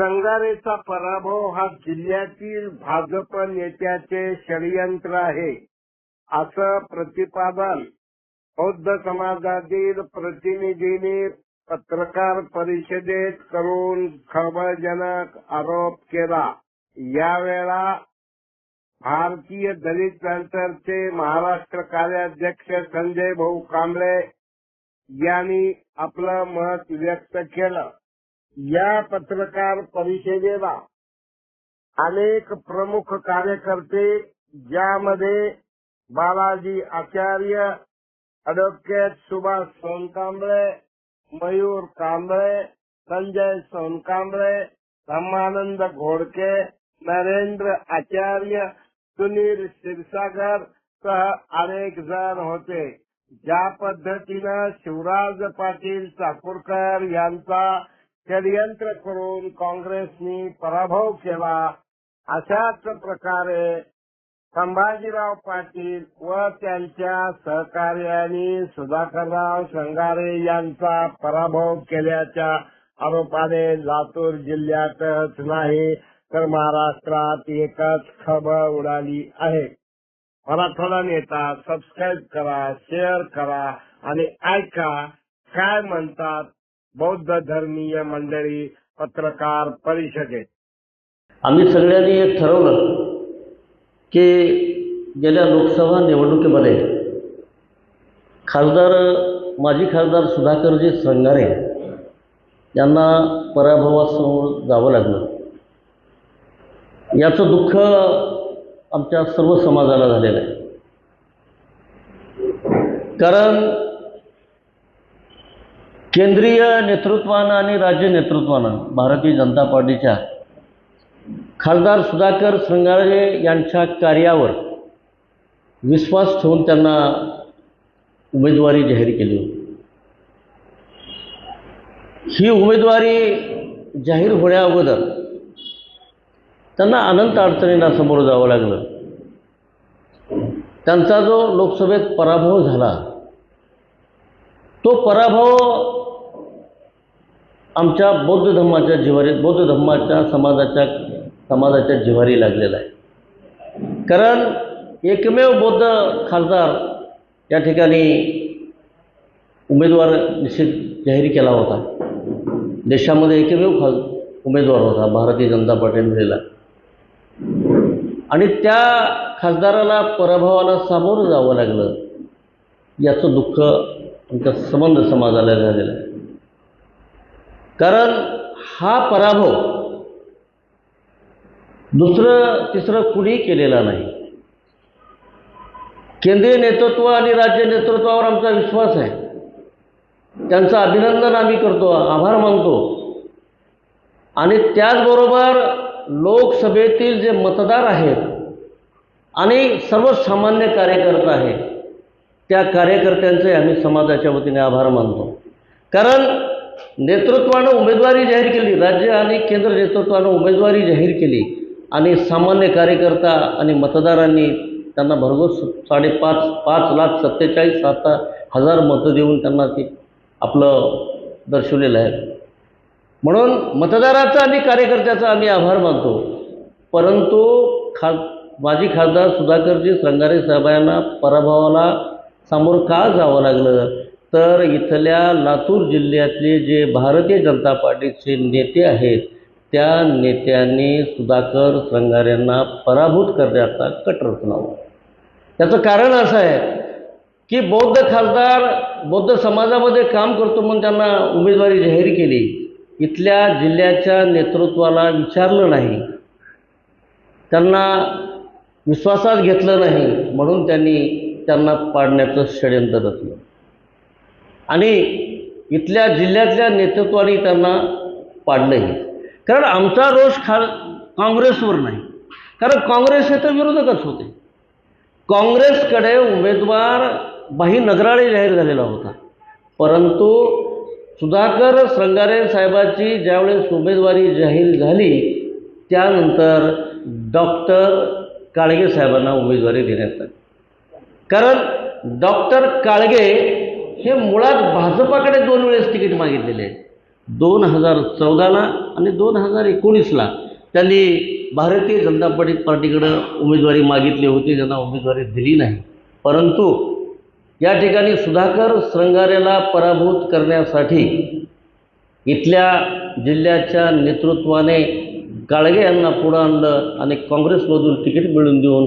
रंगारेचा पराभव हा जिल्ह्यातील भाजप नेत्याचे षडयंत्र आहे. असं प्रतिपादन बौद्ध समाजातील प्रतिनिधींनी पत्रकार परिषदेत करून खळबळजनक आरोप केला. यावेळा भारतीय दलित सेंटरचे महाराष्ट्र कार्याध्यक्ष संजय भाऊ कांबळे यांनी आपलं मत व्यक्त केलं. या पत्रकार परिषदेला अनेक प्रमुख कार्यकर्ते ज्यामध्ये बालाजी आचार्य अॅडव्होकेट सुभाष सोनकांबळे मयूर कांबळे संजय सोनकांबळे धम्मानंद घोडके नरेंद्र आचार्य सुनील क्षीरसागर सह अनेक जण होते. ज्या पद्धतीनं शिवराज पाटील चाकूरकर यांचा षडयंत्र करून काँग्रेसनी पराभव केला. अशाच प्रकारे संभाजीराव पाटील व त्यांच्या सहकार्याने सुधाकरराव शंगारे यांचा पराभव केल्याच्या आरोपाने लातूर जिल्ह्यातच नाही तर महाराष्ट्रात एकच खबर उडाली आहे. मराठवाडा नेता सबस्क्राईब करा शेअर करा आणि ऐका काय म्हणतात बौद्ध धर्मीय मंडळी पत्रकार परिषदेत. आम्ही सगळ्यांनी एक ठरवलं की गेल्या लोकसभा निवडणुकीमध्ये खासदार माजी खासदार सुधाकरजी संगारे यांना पराभवासमोर जावं लागलं. याचं दुःख आमच्या सर्व समाजाला झालेलं आहे. कारण केंद्रीय नेतृत्वानं आणि राज्य नेतृत्वानं भारतीय जनता पार्टीच्या खासदार सुधाकर श्रंगारे यांच्या कार्यावर विश्वास ठेवून त्यांना उमेदवारी जाहीर केली होती. ही उमेदवारी जाहीर होण्या अगोदर त्यांना अनंत अडचणींना समोर जावं लागलं. त्यांचा जो लोकसभेत पराभव झाला तो पराभव आमच्या बौद्ध धर्माच्या जिव्हारी बौद्ध धर्माच्या समाजाच्या समाजाच्या जिव्हारी लागलेला आहे. कारण एकमेव बौद्ध खासदार या ठिकाणी उमेदवार निश्चित जाहीर केला होता. देशामध्ये एकमेव खास उमेदवार होता भारतीय जनता पार्टीने आणि त्या खासदाराला पराभवाला सामोरं जावं लागलं. याचं दुःख आमच्या संबंध समाजाला झालेलं आहे. कारण हा पराभव दुसरं तिसरं कुणीही केलेला नाही. केंद्रीय नेतृत्व आणि राज्य नेतृत्वावर आमचा विश्वास आहे. त्यांचं अभिनंदन आम्ही करतो आभार मानतो. आणि त्याचबरोबर लोकसभेतील जे मतदार आहेत आणि सर्वसामान्य कार्यकर्ता आहेत त्या कार्यकर्त्यांचे आम्ही समाजाच्या वतीने आभार मानतो. कारण नेतृत्वानं उमेदवारी जाहीर केली राज्य आणि केंद्र नेतृत्वानं उमेदवारी जाहीर केली आणि सामान्य कार्यकर्ता आणि मतदारांनी त्यांना भरघोस साडेपाच पाच लाख सत्तेचाळीस सात हजार मतं देऊन त्यांना ते आपलं दर्शवलेलं आहे. म्हणून मतदाराचा आणि कार्यकर्त्याचा आम्ही आभार मानतो. परंतु खा माजी खासदार सुधाकरजी श्रंगारे साहेबांना पराभवाला सामोर का जावं लागलं? तर इथल्या लातूर जिल्ह्यातले जे भारतीय जनता पार्टीचे नेते आहेत त्या नेत्यांनी सुधाकर श्रंगारेंना पराभूत करण्याचा कटरपणा त्याचं कारण असं आहे की बौद्ध खासदार बौद्ध समाजामध्ये काम करतो म्हणून त्यांना उमेदवारी जाहीर केली. इथल्या जिल्ह्याच्या नेतृत्वाला विचारलं नाही. त्यांना विश्वासात घेतलं नाही म्हणून त्यांनी त्यांना पाडण्याचं षडयंत्र रचलं. आणि इथल्या जिल्ह्यातल्या नेतृत्वाने त्यांना पाडलंही कारण आमचा रोष खा काँग्रेसवर नाही. कारण काँग्रेस हे तर विरोधकच होते. काँग्रेसकडे उमेदवार बाही नगराळे जाहीर झालेला होता. परंतु सुधाकर श्रंगारे साहेबाची ज्यावेळेस उमेदवारी जाहीर झाली त्यानंतर डॉक्टर काळगे साहेबांना उमेदवारी देण्यात आली. कारण डॉक्टर काळगे हे मुळात भाजपाकडे दोन वेळेस तिकीट मागितलेले आहे दोन हजार चौदाला आणि दोन हजार एकोणीसला त्यांनी भारतीय जनता पार्टी पार्टीकडं उमेदवारी मागितली होती त्यांना उमेदवारी दिली नाही. परंतु या ठिकाणी सुधाकर श्रंगारेला पराभूत करण्यासाठी इथल्या जिल्ह्याच्या नेतृत्वाने काळगे यांना पुढं आणलं आणि काँग्रेसमधून तिकीट मिळवून देऊन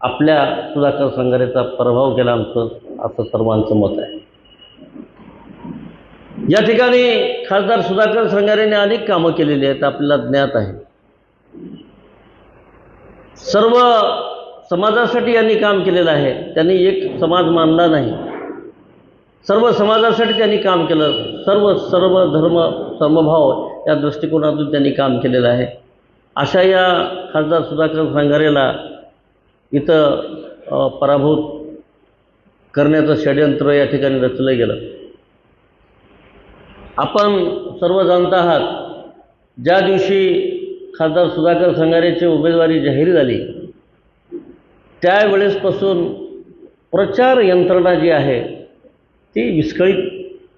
आपल्या सुधाकर श्रंगारेचा प्रभाव केला आमचं असं सर्वांचं मत आहे. या ठिकाणी खासदार सुधाकर संगारेने अनेक कामं केलेली आहेत आपल्याला ज्ञात आहे. सर्व समाजासाठी यांनी काम केलेलं आहे त्यांनी एक समाज मानला नाही. सर्व समाजासाठी त्यांनी काम केलं सर्व सर्व धर्म समभाव या दृष्टिकोनातून त्यांनी काम केलेलं आहे. अशा या खासदार सुधाकर सांगारेला इथं पराभूत करण्याचं षडयंत्र या ठिकाणी रचलं गेलं. आपण सर्व जाणत आहात ज्या दिवशी खासदार सुधाकर संगारेची उमेदवारी जाहीर झाली त्यावेळेसपासून प्रचार यंत्रणा जी आहे ती विस्कळीत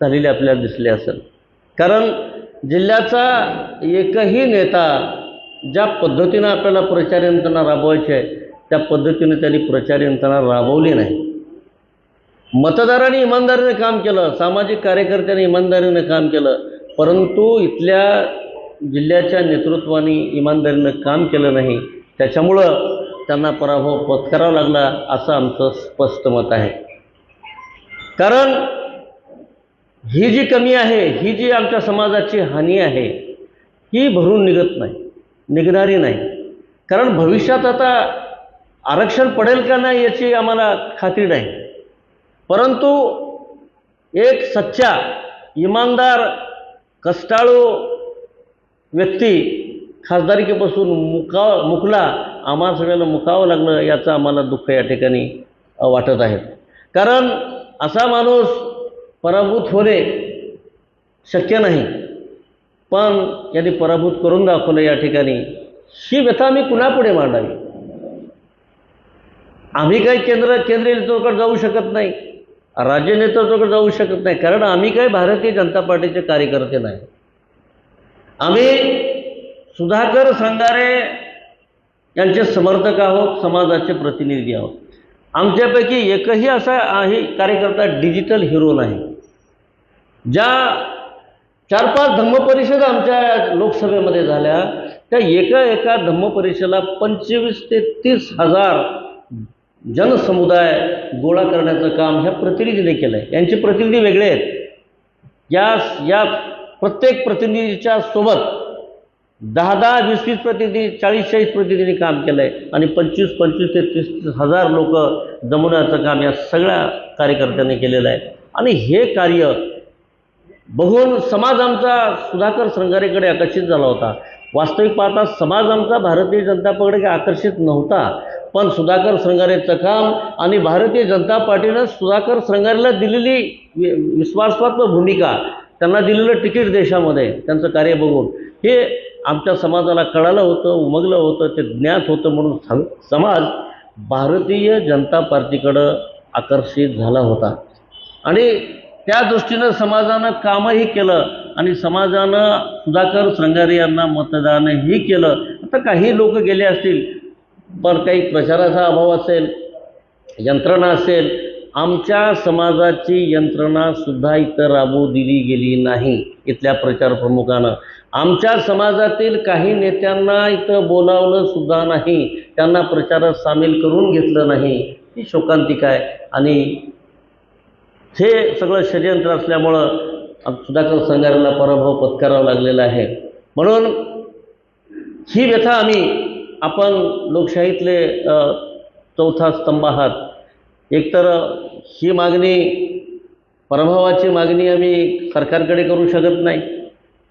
झालेली आपल्याला दिसली असेल. कारण जिल्ह्याचा एकही नेता ज्या पद्धतीनं आपल्याला प्रचार यंत्रणा राबवायची आहे त्या पद्धतीने त्यांनी प्रचार यंत्रणा राबवली नाही. मतदारांनी इमानदारीने काम केलं सामाजिक कार्यकर्त्यांनी इमानदारीनं काम केलं परंतु इथल्या जिल्ह्याच्या नेतृत्वाने इमानदारीनं काम केलं नाही. त्याच्यामुळं त्यांना पराभव पत्करावा लागला असं आमचं स्पष्ट मत आहे. कारण ही जी कमी आहे ही जी आमच्या समाजाची हानी आहे ही भरून निघत नाही निघणारी नाही. कारण भविष्यात आता आरक्षण पडेल का नाही याची आम्हाला खात्री नाही. परंतु एक सच्चा इमानदार कष्टाळू व्यक्ती खासदारकीपासून मुका मुकला आम्हा सगळ्यांना मुकावं लागलं याचं आम्हाला दुःख या ठिकाणी वाटत आहे. कारण असा माणूस पराभूत होणे शक्य नाही. पण यांनी पराभूत करून दाखवलं या ठिकाणी ही व्यथा मी कुणापुढे मांडावी? आम्ही काही केंद्र केंद्रीय नेतृत्वाकडे जाऊ शकत नाही. राज्य नेतृत्वाकडे जाऊ शकत नाही. कारण आम्ही काही भारतीय जनता पार्टीचे कार्यकर्ते नाही. आम्ही सुधाकर संगारे यांचे समर्थक आहोत समाजाचे प्रतिनिधी आहोत. आमच्यापैकी एकही असा आहे कार्यकर्ता डिजिटल हिरो नाही. ज्या चार पाच धम्मपरिषद आमच्या लोकसभेमध्ये झाल्या त्या एका एका धम्मपरिषदेला पंचवीस ते तीस हजार जनसमुदाय गोळा करण्याचं काम ह्या प्रतिनिधीने केलं आहे यांचे प्रतिनिधी वेगळे आहेत. या या प्रत्येक प्रतिनिधीच्या सोबत दहा दहा वीस वीस प्रतिनिधी चाळीस चाळीस प्रतिनिधींनी काम केलं आहे आणि पंचवीस पंचवीस ते तीस तीस हजार लोक जमवण्याचं काम या सगळ्या कार्यकर्त्यांनी केलेलं आहे. आणि हे कार्य बघून समाज आमचा सुधाकर संघारेकडे आकर्षित झाला होता. वास्तविक पाहता समाज आमचा भारतीय जनता पक्षाकडे आकर्षित नव्हता. पण सुधाकर श्रंगारेचं काम आणि भारतीय जनता पार्टीनं सुधाकर श्रंगारेला दिलेली वि- विश्वासात्मक भूमिका त्यांना दिलेलं तिकीट देशामध्ये त्यांचं कार्य बघून हे आमच्या समाजाला कळालं होतं उमगलं होतं ते ज्ञात होतं म्हणून समाज भारतीय जनता पार्टीकडं आकर्षित झाला होता. आणि त्या दृष्टीनं समाजानं कामही केलं आणि समाजानं सुधाकर श्रंगारे यांना मतदानही केलं. आता काही लोक गेले असतील पण काही प्रचाराचा अभाव असेल यंत्रणा असेल आमच्या समाजाची यंत्रणासुद्धा इथं राबवू दिली गेली नाही इथल्या प्रचार प्रमुखानं. आमच्या समाजातील काही नेत्यांना इथं बोलावलं सुद्धा नाही त्यांना प्रचारात सामील करून घेतलं नाही. ही शोकांतिका आहे. आणि हे सगळं षडयंत्र असल्यामुळं सुधाकर संघाराला पराभव पत्करावा लागलेला आहे. म्हणून ही व्यथा आम्ही आपण लोकशाहीतले चौथा स्तंभ आहात. एकतर ही मागणी पराभवाची मागणी आम्ही सरकारकडे करू शकत नाही.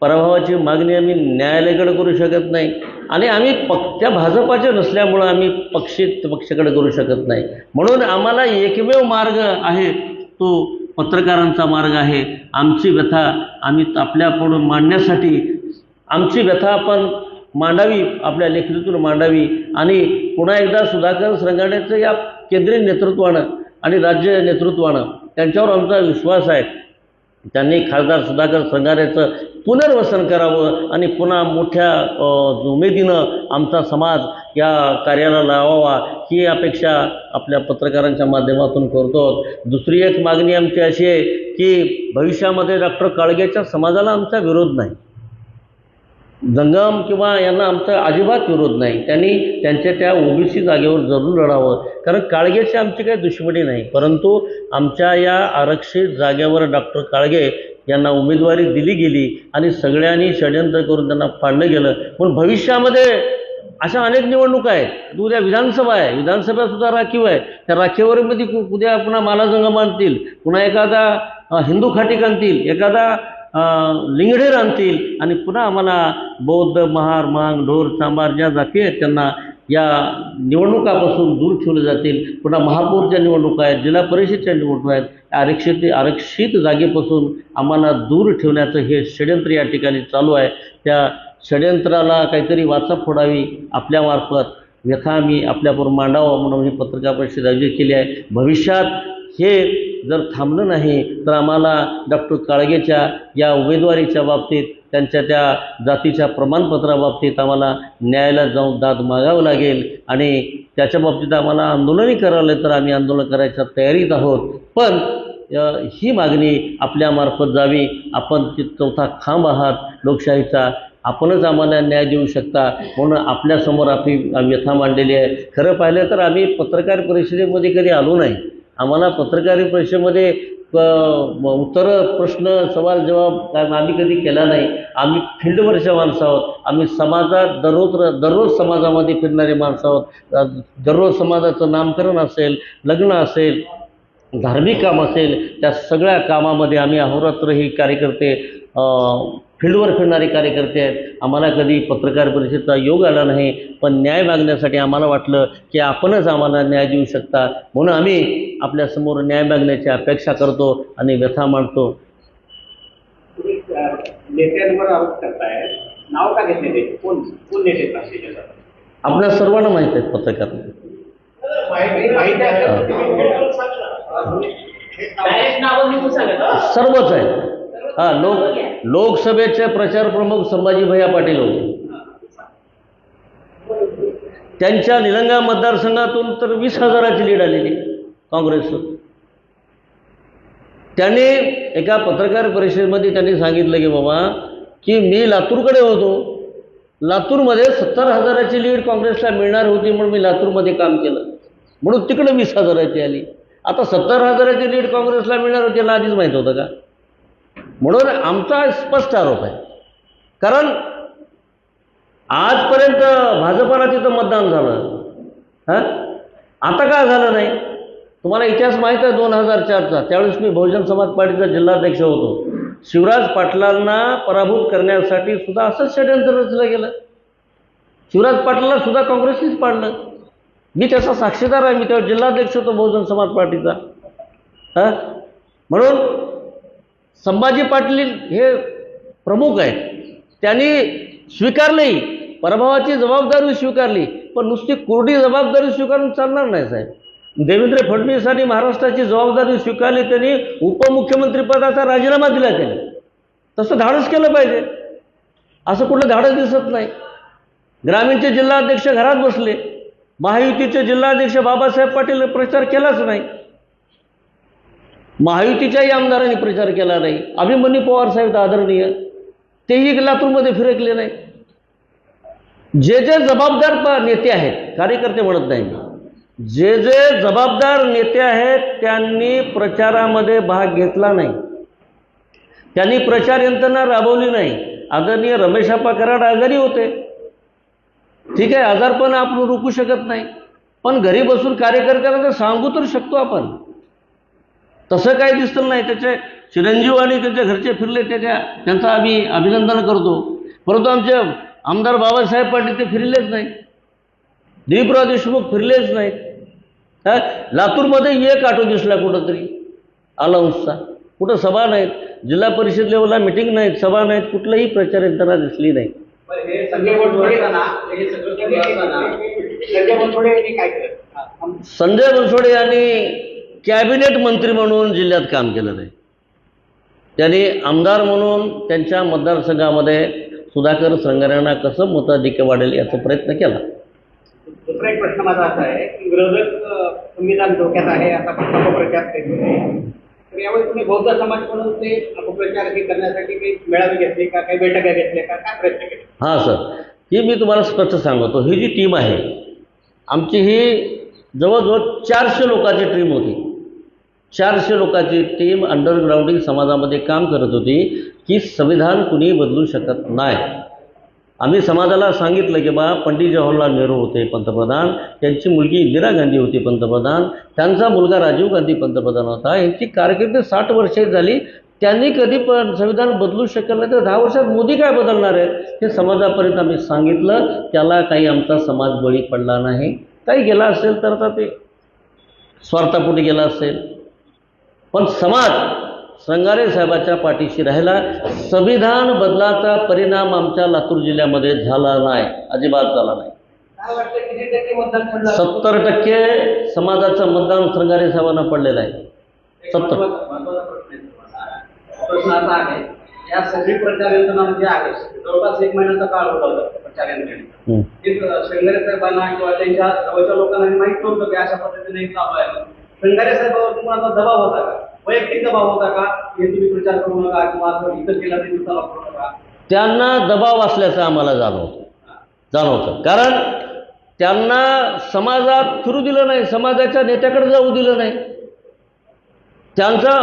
पराभवाची मागणी आम्ही न्यायालयाकडे करू शकत नाही. आणि आम्ही पक्त्या भाजपाचे नसल्यामुळं आम्ही पक्षित पक्षाकडे करू शकत नाही. म्हणून आम्हाला एकमेव मार्ग आहे तो पत्रकारांचा मार्ग आहे. आमची व्यथा आम्ही आपल्याकडून मांडण्यासाठी आमची व्यथा आपण मांडावी आपल्या लेखणीतून मांडावी. आणि पुन्हा एकदा सुधाकर श्रंगाडेचं या केंद्रीय नेतृत्वानं आणि राज्य नेतृत्वानं त्यांच्यावर आमचा विश्वास आहे. त्यांनी खासदार सुधाकर श्रंगारेचं पुनर्वसन करावं आणि पुन्हा मोठ्या उमेदीनं आमचा समाज या कार्याला लावावा ही अपेक्षा आपल्या पत्रकारांच्या माध्यमातून करतो. दुसरी एक मागणी आमची अशी आहे की भविष्यामध्ये डॉक्टर काळगेच्या समाजाला आमचा विरोध नाही. जंगम किंवा यांना आमचा अजिबात विरोध नाही. त्यांनी त्यांच्या त्या ओबीसी जागेवर जरूर लढावं. कारण काळगेची आमची काही दुश्मनी नाही. परंतु आमच्या या आरक्षित जागेवर डॉक्टर काळगे यांना उमेदवारी दिली गेली आणि सगळ्यांनी षडयंत्र करून त्यांना पाडलं गेलं. पण भविष्यामध्ये अशा अनेक निवडणुका आहेत. उद्या विधानसभा आहे. विधानसभा सुद्धा राखीव आहे. त्या राखीवरीमध्ये कु- उद्या पुन्हा माला जंगम आणतील. पुन्हा एखादा हिंदू खाटीक आणतील एखादा लिंगढेर आणतील आणि पुन्हा आम्हाला बौद्ध महार मांग ढोर चांबार ज्या जाती आहेत त्यांना या निवडणुकापासून दूर ठेवले जातील. पुन्हा महापौरच्या निवडणुका आहेत जिल्हा परिषदच्या निवडणुका आहेत. आरक्षित आरक्षित जागेपासून आम्हाला दूर ठेवण्याचं हे षडयंत्र या ठिकाणी चालू आहे. त्या षडयंत्राला काहीतरी वाचा फोडावी आपल्यामार्फत व्यथा आम्ही आपल्याबरोबर मांडावं म्हणून ही पत्रकार परिषद आयोजित केली आहे. भविष्यात हे जर थांबलं नाही तर आम्हाला डॉक्टर काळगेच्या या उमेदवारीच्या बाबतीत त्यांच्या त्या जातीच्या प्रमाणपत्राबाबतीत आम्हाला न्यायालयात जाऊन दाद मागावं लागेल आणि त्याच्या बाबतीत आम्हाला आंदोलनही करावं तर आम्ही आंदोलन करायच्या तयारीत आहोत. पण ही मागणी आपल्यामार्फत जावी. आपण ती चौथा खांब आहात. लोकशाहीचा आपणच आम्हाला न्याय देऊ शकता म्हणून आपल्यासमोर आपली व्यथा मांडलेली आहे. खरं पाहिलं तर आम्ही पत्रकार परिषदेमध्ये कधी आलो नाही. आम्हाला पत्रकार परिषदेमध्ये उत्तर प्रश्न सवाल जवाब काय आम्ही कधी केला नाही. आम्ही फील्डवरच्या माणसं आहोत. आम्ही समाजात दररोज दररोज समाजामध्ये फिरणारे माणसं आहोत. दररोज समाजाचं नामकरण असेल लग्न असेल धार्मिक काम असेल त्या सगळ्या कामामध्ये आम्ही अहोरात्र ही कार्यकर्ते फील्डवर फिरणारे कार्यकर्ते आहेत. आम्हाला कधी पत्रकार परिषदेचा योग आला नाही पण न्याय मागण्यासाठी आम्हाला वाटलं की आपणच आम्हाला न्याय देऊ शकता म्हणून आम्ही आपल्यासमोर न्याय मागण्याची अपेक्षा करतो आणि व्यथा मांडतो? आपल्या सर्वांना माहीत आहेत पत्रकार. सर्वच आहे हां लोक लोकसभेचे प्रचार प्रमुख संभाजी भैया पाटील होते. त्यांच्या निलंगा मतदारसंघातून तर वीस हजाराची लीड आलेली काँग्रेसवर. त्यांनी एका पत्रकार परिषदेमध्ये त्यांनी सांगितलं की बाबा की मी लातूरकडे होतो. लातूरमध्ये सत्तर हजाराची लीड काँग्रेसला मिळणार होती म्हणून मी लातूरमध्ये काम केलं. म्हणून तिकडं वीस हजाराची आली. आता सत्तर हजाराची लीड काँग्रेसला मिळणार होती याला आधीच माहीत होतं का? म्हणून आमचा स्पष्ट आरोप आहे. कारण आजपर्यंत भाजपाला तिथं मतदान झालं. हां? आता का झालं नाही? तुम्हाला इतिहास माहीत आहे दोन हजार चारचा. त्यावेळेस मी बहुजन समाज पार्टीचा जिल्हाध्यक्ष होतो. शिवराज पाटलांना पराभूत करण्यासाठी सुद्धा असंच षडयंत्र रचलं गेलं. शिवराज पाटलाला सुद्धा काँग्रेसनीच पाडलं. मी त्याचा साक्षीदार आहे. मी तेव्हा जिल्हाध्यक्ष होतो बहुजन समाज पार्टीचा. हां? म्हणून संभाजी पाटील हे प्रमुख आहेत. त्यांनी स्वीकारली. पराभवाची जबाबदारी स्वीकारली. पण नुसती कोरडी जबाबदारी स्वीकारून चालणार नाही साहेब. देवेंद्र फडणवीसांनी महाराष्ट्राची जबाबदारी स्वीकारली त्यांनी उपमुख्यमंत्री पदाचा राजीनामा दिला त्यांनी. तसं धाडस केलं पाहिजे. असं कुठलं धाडस दिसत नाही. ग्रामीणचे जिल्हाध्यक्ष घरात बसले. महायुतीचे जिल्हाध्यक्ष बाबासाहेब पाटील प्रचार केलाच नाही. महायुतीच्याही आमदारांनी प्रचार केला नाही. अभिमन्यू पवार साहेब आदरणीय. तेही लातूरमध्ये फिरकले नाही. जे जे जबाबदार प- नेते आहेत कार्यकर्ते म्हणत नाही. मी. जे जे जबाबदार नेते आहेत त्यांनी प्रचारामध्ये भाग घेतला नाही. त्यांनी प्रचार यंत्रणा राबवली नाही. आदरणीय रमेशाप्पा कराड आजारी होते. ठीक आहे आजारपण आपण रोखू शकत नाही. पण घरी बसून कार्यकर्त्यांना तर सांगू तर शकतो आपण. तसं काही दिसतं नाही. त्याचे चिरंजीव आणि त्यांच्या घरचे फिरले त्याच्या त्यांचं आम्ही अभिनंदन करतो. परंतु आमचे आमदार बाबासाहेब पाटील ते फिरलेच नाही दिलीपराव देशमुख फिरलेच नाहीत. हा? लातूरमध्ये एक ऑटो दिसला कुठंतरी. अलाउन्सचा कुठं सभा नाहीत. जिल्हा परिषद लेवलला मिटिंग नाहीत सभा नाहीत. कुठलंही प्रचार यंत्रणा दिसली नाही. हे हे संजय बनसोडे यांनी कॅबिनेट मंत्री म्हणून जिल्ह्यात काम केलं नाही. त्यांनी आमदार म्हणून त्यांच्या मतदारसंघामध्ये सुधाकर श्रंगाऱ्यांना कसं मताधिक्य वाढेल याचा प्रयत्न केला. दुसरा एक प्रश्न माझा असा आहे की विरोधक संविधान धोक्यात आहे असा अपप्रचार तर यावेळी तुम्ही बौद्ध समाज म्हणून ते अपप्रचार हे करण्यासाठी काही मेळावे घेतले का काही बैठका घेतल्या का? काय प्रयत्न केले? हां सर. ही मी तुम्हाला स्पष्ट सांगतो. ही जी टीम आहे आमची ही जवळजवळ चारशे लोकांची टीम होती. चारशे लोकांची टीम अंडरग्राऊंडिंग समाजामध्ये काम करत होती की संविधान कुणी बदलू शकत नाही. आम्ही समाजाला सांगितलं की बा पंडित जवाहरलाल नेहरू होते पंतप्रधान त्यांची मुलगी इंदिरा गांधी होती पंतप्रधान त्यांचा मुलगा राजीव गांधी पंतप्रधान होता यांची कारकीर्द साठ वर्षे झाली त्यांनी कधी पण संविधान बदलू शकलं नाही तर दहा वर्षात मोदी काय बदलणार आहे हे समाजापर्यंत आम्ही सांगितलं त्याला काही आमचा समाज बळी पडला नाही. काही गेला असेल तर आता ते स्वार्थापोटी गेला असेल. पण समाज संगारे साहेबाच्या पाठीशी राहिला. संविधान बदलाचा परिणाम आमच्या लातूर जिल्ह्यामध्ये झाला नाही. अजिबात झाला नाही. काय वाटतं किती टक्के मतदान ठरलं सत्तर टक्के समाजाचं मतदान संगारे साहेबांना पडलेलं आहे. सत्तर. या सगळी प्रचार यंत्रणा जे आहे. जवळपास एक महिन्याचा काळ होता प्रचार यंत्रणेचा. ते शेंगारे साहेबांना किंवा त्यांच्या जवळच्या लोकांना माहीत नव्हतं की अशा पद्धतीने चालू आहे. शेंगारे साहेबांवर तुम्हाला दबाव होता का? वैयक्तिक दबाव होता का? हे तुम्ही प्रचार करू नका किंवा इतर केला तरी चला करू नका? त्यांना दबाव असल्याचं आम्हाला जाणवतं. जाणवतं. कारण त्यांना समाजात फिरू दिलं नाही समाजाच्या नेत्याकडे जाऊ दिलं नाही. त्यांचा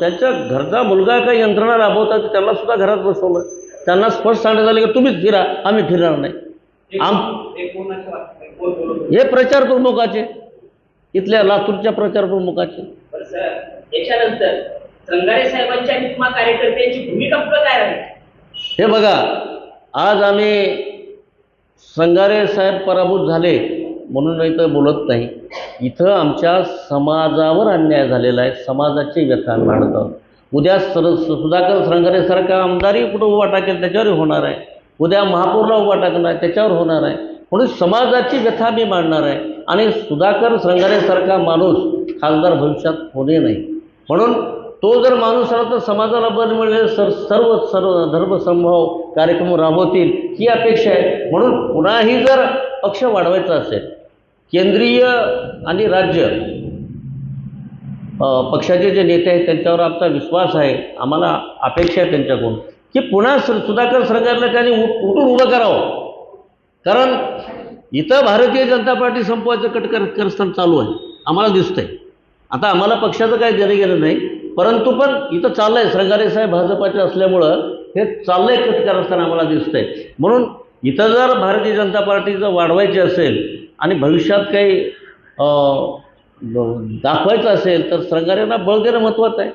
त्यांच्या घरचा मुलगा काही यंत्रणा राबवतात त्यांना सुद्धा घरात बसवलं. त्यांना स्पष्ट सांगण्यात आलं की तुम्हीच फिरा आम्ही फिरणार नाही. आम-? हे प्रचार प्रमुखाचे इथल्या लातूरच्या प्रचार प्रमुखाचे याच्यानंतर संगारे साहेबांच्या आणि तुम्हा कार्यकर्त्यांची भूमिका पुढे काय राहील? हे बघा आज आम्ही संगारे साहेब पराभूत झाले म्हणून इथं बोलत नाही. इथं आमच्या समाजावर अन्याय झालेला आहे. समाजाची व्यथा मांडतं उद्या सर सुधाकर श्रंगारेसारखा आमदारही कुठं उभा टाकेल त्याच्यावर होणार आहे. उद्या महापौरला उभा टाकणार आहे त्याच्यावर होणार आहे. म्हणून समाजाची व्यथा मी मांडणार आहे. आणि सुधाकर संघारेसारखा माणूस खासदार भविष्यात होणे नाही. म्हणून तो जर माणूस आला तर समाजाला बल मिळेल सर सर्व सर्व धर्मसंभाव कार्यक्रम राबवतील ही अपेक्षा आहे. म्हणून पुन्हाही जर पक्ष वाढवायचा असेल केंद्रीय आणि राज्य पक्षाचे जे नेते आहेत त्यांच्यावर आमचा विश्वास आहे आम्हाला अपेक्षा आहे त्यांच्याकडून की पुन्हा सुधाकर सरकारला त्यांनी उ- उठून उभं करावं. कारण इथं भारतीय जनता पार्टी संपवायचं कट कर करस्थान चालू आहे. आम्हाला दिसतंय. आता आम्हाला पक्षाचं काही देणं गेलं नाही परंतु पण इथं चाललंय. श्रंगारे साहेब भाजपाचे असल्यामुळं हे चाललंय कट करस्थान आम्हाला दिसतंय. म्हणून इथं जर भारतीय जनता पार्टीचं वाढवायची असेल आणि भविष्यात काही दाखवायचं असेल तर श्रंगारेंना बळ देणं महत्त्वाचं आहे.